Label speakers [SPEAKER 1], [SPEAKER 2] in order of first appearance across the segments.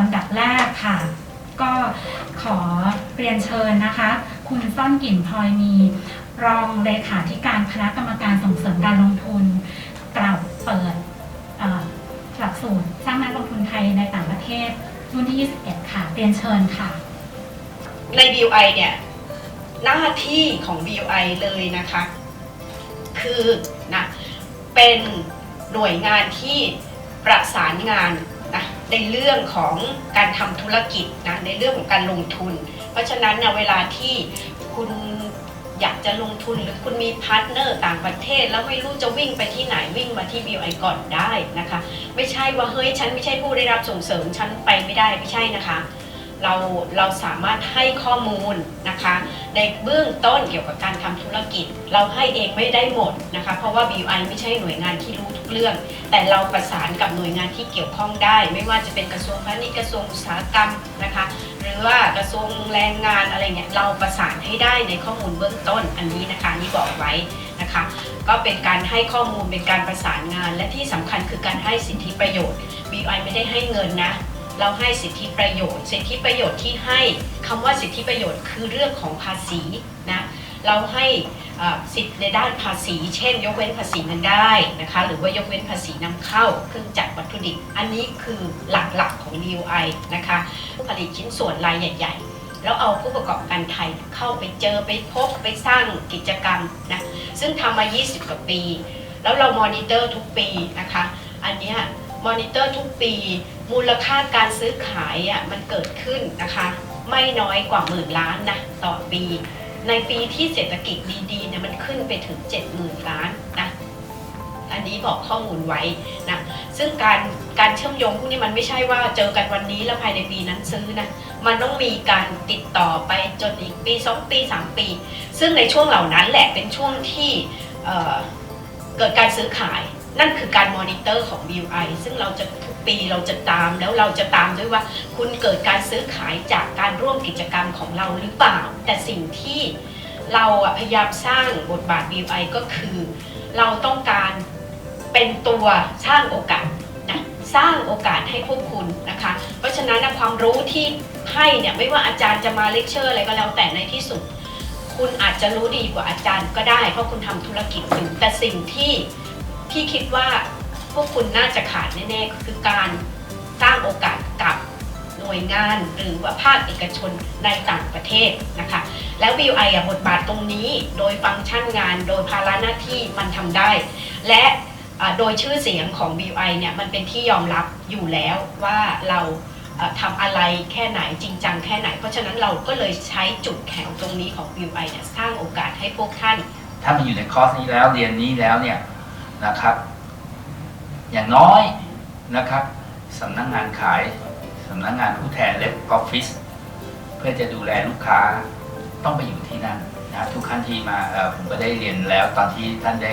[SPEAKER 1] ลำดับแรกค่ะ ก็ขอเรียนเชิญนะคะ คุณซ่อนกลิ่นพลอยมี รองเลขาธิการคณะกรรมการส่งเสริมการลงทุน กล่าวเปิดหลักสูตรสร้างนักลงทุนไทยในต่างประเทศรุ่นที่ 21 ค่ะ เรียนเชิญค่ะ
[SPEAKER 2] ใน BUI เนี่ยหน้าที่ของ BUI เลยนะคะ คือนะเป็นหน่วยงานที่ประสานงาน ในเรื่องของการทำธุรกิจนะในเรื่องของการลงทุน เพราะฉะนั้นนะเวลาที่คุณอยากจะลงทุนหรือคุณมีพาร์ทเนอร์ต่างประเทศ แล้วไม่รู้จะวิ่งไปที่ไหนวิ่งมาที่ BUI ก่อนได้นะคะ ไม่ใช่ว่าเฮ้ยฉันไม่ใช่ผู้ได้รับส่งเสริมฉันไปไม่ได้ไม่ใช่นะคะ เราเราสามารถให้ข้อมูลนะคะ ในเบื้องต้นเกี่ยวกับการทำธุรกิจ เราให้เองไม่ได้หมดนะคะ เพราะว่า BUI ไม่ใช่หน่วยงานที่รู้ทุกเรื่อง แต่เราประสานกับหน่วยงานที่เกี่ยวข้องได้ ไม่ว่าจะเป็นกระทรวงพาณิชย์กระทรวงอุตสาหกรรมนะคะ หรือว่ากระทรวงแรงงานอะไรเนี่ยเราประสานให้ได้ในข้อมูลเบื้องต้นอันนี้นะคะนี่บอกไว้นะคะ ก็เป็นการให้ข้อมูลเป็นการประสานงาน และที่สำคัญคือการให้สิทธิประโยชน์ BUI ไม่ได้ให้เงินนะ เราให้สิทธิประโยชน์ สิทธิประโยชน์ที่ให้คำว่าสิทธิประโยชน์คือเรื่องของภาษีนะเราให้สิทธิในด้านภาษี เช่น ยกเว้นภาษีเงินได้นะคะหรือว่ายกเว้นภาษีนำเข้าเครื่องจักรวัตถุดิบ อันนี้คือหลักๆของ BUI นะคะผู้ผลิตชิ้นส่วนรายใหญ่ๆ แล้วเอาผู้ประกอบการไทยเข้าไปเจอไปพบไปสร้างกิจกรรมนะซึ่งทำมา 20 กว่าปี แล้วเรามอนิเตอร์ทุกปีนะคะ อันนี้มอนิเตอร์ทุกปี มูลค่าการซื้อขายอะมันเกิดขึ้นนะคะ ไม่น้อยกว่าหมื่นล้านนะต่อปี ในปีที่เศรษฐกิจดีๆเนี่ยมันขึ้นไปถึง 70,000 ล้านนะอันนี้บอกข้อมูลไว้นะซึ่งการการเชื่อมโยงพวกนี้มันไม่ใช่ว่าเจอกันวันนี้แล้วภายในปีนั้นซื้อนะมันต้องมีการติดต่อไปจนอีกปี 2 ปี 3 ปี ซึ่งในช่วงเหล่านั้นแหละเป็นช่วงที่เเกิดการซื้อขาย นั่นคือการมอนิเตอร์ของ BUI ซึ่งเราจะทุกปีเราจะตามแล้วเราจะตามด้วยว่า คุณเกิดการซื้อขายจากการร่วมกิจกรรมของเราหรือเปล่า แต่สิ่งที่เราพยายามสร้างบทบาท BUI ก็คือ เราต้องการเป็นตัวสร้างโอกาสนะสร้างโอกาสให้พวกคุณนะคะ เพราะฉะนั้นความรู้ที่ให้เนี่ยไม่ว่าอาจารย์จะมาเลคเชอร์อะไรก็แล้วแต่ในที่สุด คุณอาจจะรู้ดีกว่าอาจารย์ก็ได้ เพราะคุณทำธุรกิจอยู่แต่สิ่งที่ ที่คิดว่าพวกคุณน่าจะขาดแน่ๆก็คือการสร้างโอกาสกับหน่วยงานหรือว่าภาคเอกชนในต่างประเทศนะคะ แล้ว BUI อะบทบาทตรงนี้โดยฟังก์ชันงานโดยภาระหน้าที่มันทำได้ และโดยชื่อเสียงของ BUI เนี่ยมันเป็นที่ยอมรับอยู่แล้วว่าเราเอ่อทำอะไรแค่ไหนจริงจังแค่ไหน เพราะฉะนั้นเราก็เลยใช้จุดแข็งตรงนี้ของ BUI เนี่ยสร้างโอกาสให้พวกท่าน
[SPEAKER 3] ถ้ามาอยู่ในคอร์สนี้แล้วเรียนนี้แล้วเนี่ย นะครับ อย่างน้อยนะครับสำนักงานขายสำนักงานผู้แทนเล็บออฟฟิศเพื่อจะดูแลลูกค้าต้องไปอยู่ที่นั่นนะทุกขั้นที่มาผมก็ได้เรียนแล้วตอนที่ท่านได้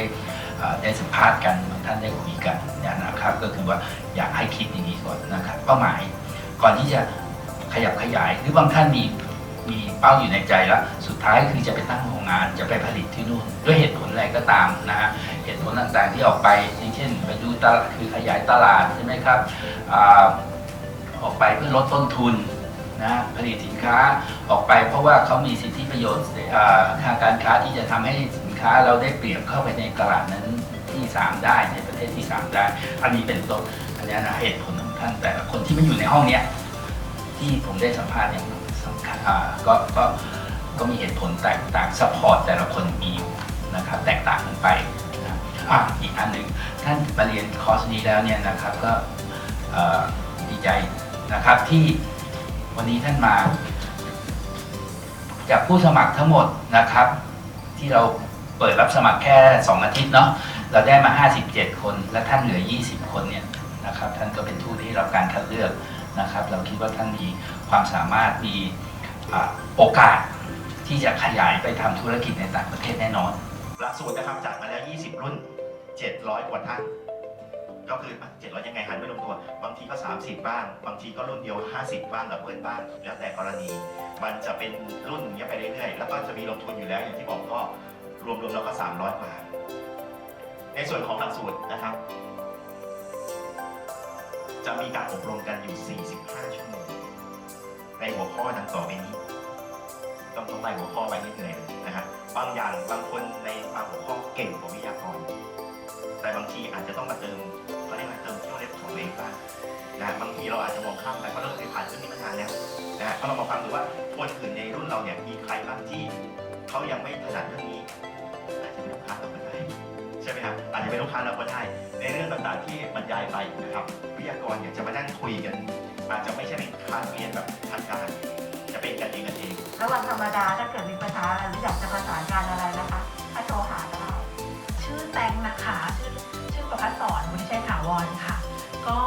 [SPEAKER 3] ได้สัมภาษณ์กันท่านได้คุยกันนะครับ ก็คือว่าอยากให้คิดอย่างนี้ก่อนนะครับเป้าหมายก่อนที่จะขยับขยายหรือบางท่านมี มีเป้าอยู่ในใจแล้ว สุดท้ายคือจะไปตั้งโรงงานจะไปผลิตที่นู่น ด้วยเหตุผลอะไรก็ตามนะฮะเหตุผลต่างๆที่ออกไปเช่นไปดูตลาดคือขยายตลาดใช่ไหมครับอออกไปเพื่อลดต้นทุนนะผลิตสินค้าออกไปเพราะว่าเขามีสิทธิประโยชน์ทางการค้าที่จะทำให้สินค้าเราได้เปรียบเข้าไปในตลาดนั้นที่ 3 ได้ในประเทศที่ 3 ได้ อันนี้เป็นต้นอันนี้นะเหตุผลของท่านแต่ละคนที่มาอยู่ในห้องเนี้ยที่ผมได้สัมภาษณ์เนี่ย อ่าก็ก็ก็มีเหตุผลแตกต่างซัพพอร์ตแต่ละคนมีอยู่นะครับแตกต่างกันไปนะอะอีกอันหนึ่งท่านมาเรียนคอร์สนี้แล้วเนี่ยนะครับก็ดีใจนะครับที่วันนี้ท่านมา จากผู้สมัครทั้งหมดนะครับ ที่เราเปิดรับสมัครแค่ 2 อาทิตย์เนาะเราได้มา 57 คน และท่านเหลือ 20 คนเนี่ยนะครับ ท่านก็เป็นผู้ที่รับการคัดเลือกนะครับ เราคิดว่าท่านมีความสามารถมี โอกาสที่จะขยายไปทำธุรกิจในต่างประเทศแน่นอน
[SPEAKER 4] หลักสูตรนะครับจัดมาแล้ว 20 รุ่น 700 กว่าท่าน ก็คือ 700 ยังไงหันไปลงตัว บางทีก็ 30 บ้าง บางทีก็รุ่นเดียว 50 บ้างกับเพื่อนบ้าง แล้วแต่กรณี มันจะเป็นรุ่นอย่างเงี้ยไปเรื่อยๆ แล้วก็จะมีลงทุนอยู่แล้ว อย่างที่บอกก็รวมๆแล้วก็ 300กว่าในส่วนของหลักสูตรนะครับ จะมีการอบรมกันอยู่ 45 ชั่วโมง ในหัวข้อดังต่อไปนี้ ต้องต้องไล่หัวข้อไปนิดหนึ่งนะฮะบางอย่างบางคนในบางหัวข้อเก่งกว่าวิทยากร แต่บางทีอาจจะต้องมาเติมเขาเรียกว่าเติมเที่ยวเล็บของเล็กบ้างนะบางทีเราอาจจะมองข้ามไปเพราะเราเคยผ่านเรื่องนี้มานานแล้วนะก็เรามาฟังดูว่าคนอื่นในรุ่นเราเนี่ยมีใครบ้างที่เขายังไม่ถนัดเรื่องนี้อาจจะเป็นลูกค้าเราก็ได้ใช่ไหมครับอาจจะเป็นลูกค้าเราก็ได้ในเรื่องต่างๆที่บรรยายไปนะครับวิทยากรเนี่ยจะมานั่งคุยกัน อาจจะไม่ใช่เป็นคลาสเรียนแบบทางการ จะเป็นกันเองกันเอง
[SPEAKER 5] แล้ววันธรรมดาถ้าเกิดมีปัญหาหรืออยากจะประสานงานอะไรนะคะให้โทรหาได้
[SPEAKER 6] ชื่อแตงนะคะชื่อชื่อประพัฒสอนวุฒิชัยถาวรค่ะ ก็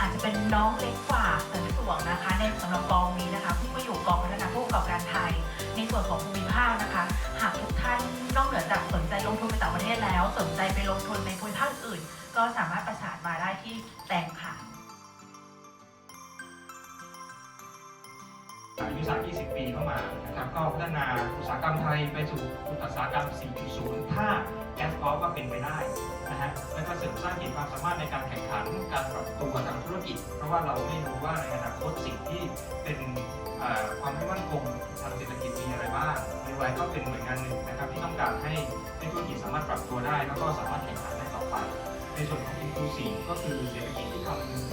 [SPEAKER 6] อาจจะเป็นน้องเล็กกว่าเสริมสวงนะคะ ในสำหรับกองนี้นะคะผู้มาอยู่กองพัฒนาผู้ประกอบการไทย ในส่วนของภูมิภาคนะคะ หากทุกท่านนอกเหนือจากสนใจลงทุนไปต่างประเทศแล้ว สนใจไปลงทุนในภูมิภาคอื่น ก็สามารถประสานมาได้ที่แตงค่ะ
[SPEAKER 7] ยุทธศาสตร์20 ปีเข้ามานะครับก็พัฒนาอุตสาหกรรมไทยไปสู่อุตสาหกรรม 4.0 ถ้าแก๊สพอว่าเป็นไปได้นะฮะแล้วก็เสริมสร้างขีดความสามารถในการแข่งขันการปรับตัวทางธุรกิจ เพราะว่าเราไม่รู้ว่าในอนาคตสิ่งที่เป็นความไม่มั่นคงทางเศรษฐกิจมีอะไรบ้างในวัยก็เป็นหน่วยงานหนึ่งนะครับที่ต้องการให้ให้ธุรกิจสามารถปรับตัวได้ แล้วก็สามารถแข่งขันได้ต่อไป ในส่วนของ inclusive ก็คือเศรษฐกิจที่คำนึง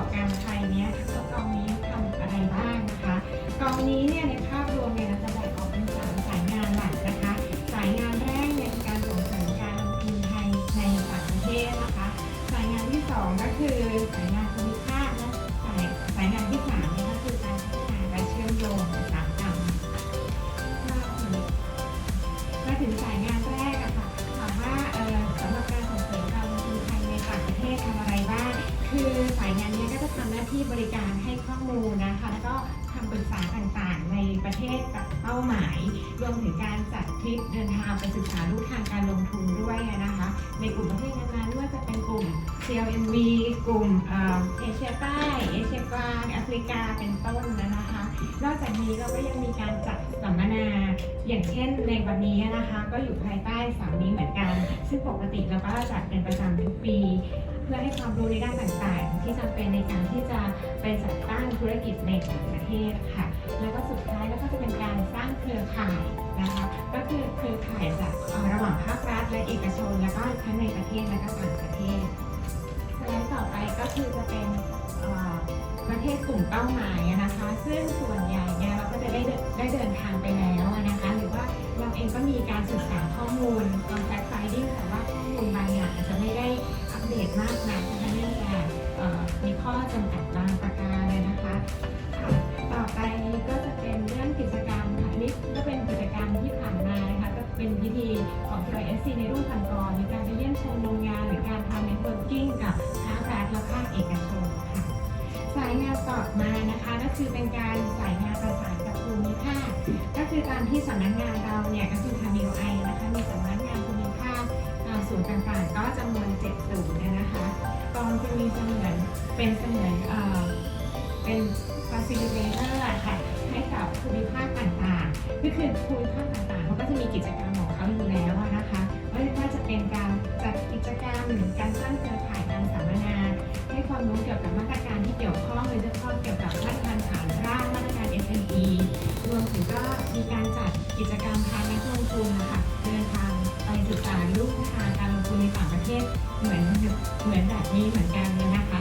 [SPEAKER 1] อบการไทยเนี่ยกองนี้ทำอะไรบ้างนะคะกองนี้เนี่ยในภาพรวมเนี่ยเราจะ ที่บริการให้ข้อมูลนะคะ แล้วก็คำปรึกษาต่างๆ ในประเทศกับเป้าหมายรวมถึงการจัดทริปเดินทางไปศึกษาลู่ทางการลงทุนด้วยนะคะ ในกลุ่มประเทศนั้นๆไม่ว่าจะเป็นกลุ่ม CLMV กลุ่มเอเชียใต้เอเชียกลางแอฟริกาเป็นต้นนะคะ นอกจากนี้เราก็ยังมีการจัดสัมมนาอย่างเช่นในวันนี้นะคะ ก็อยู่ภายใต้สามนี้เหมือนกัน ซึ่งปกติเราก็จัดเป็นประจำทุกปี พื่อให้ความรู้ในด้านต่างๆ ที่จำเป็นในการที่จะไปจัดตั้งธุรกิจในต่างประเทศค่ะ แล้วก็สุดท้ายแล้วก็จะเป็นการสร้างเครือข่ายนะคะ ก็คือเครือข่ายจากระหว่างภาครัฐและเอกชน แล้วก็ทั้งในประเทศและก็ต่างประเทศสไลด์ต่อไปก็คือจะเป็นประเทศกลุ่มเป้าหมายนะคะ ซึ่งส่วนใหญ่เนี่ยเราก็จะได้เดินได้เดินทางไปแล้วนะคะ หรือว่าเราเองก็มีการศึกษาข้อมูล ต่อมานะคะก็คือเป็นการสายงานประสานกับภูมิภาคก็คือตามที่สำนักงานเราเนี่ยก็คือทาง MOI นะคะมีสำนักงานภูมิภาคตามศูนย์ต่างๆ ก็จำนวน7ศูนย์เนี่ยนะคะกองจะมีเสมือนเป็นเสมือนเอ่อเป็น facilitator อะค่ะให้กับภูมิภาคต่างๆก็คือภูมิภาคต่างๆเขาก็จะมีกิจกรรมของเขาอยู่แล้วนะคะไม่ว่าจะเป็นการจัดกิจกรรมหรือการสร้างเครือข่ายการสัมมนา ให้ความรู้เกี่ยวกับมาตรการที่เกี่ยวข้องโดยเฉพาะเกี่ยวกับมาตรการฐานรากมาตรการ SME รวมถึงก็มีการจัดกิจกรรมพานักลงทุนนะคะเดินทางไปศึกษาลูกทางการลงทุนในต่างประเทศเหมือนเหมือนแบบนี้เหมือนกันนะคะ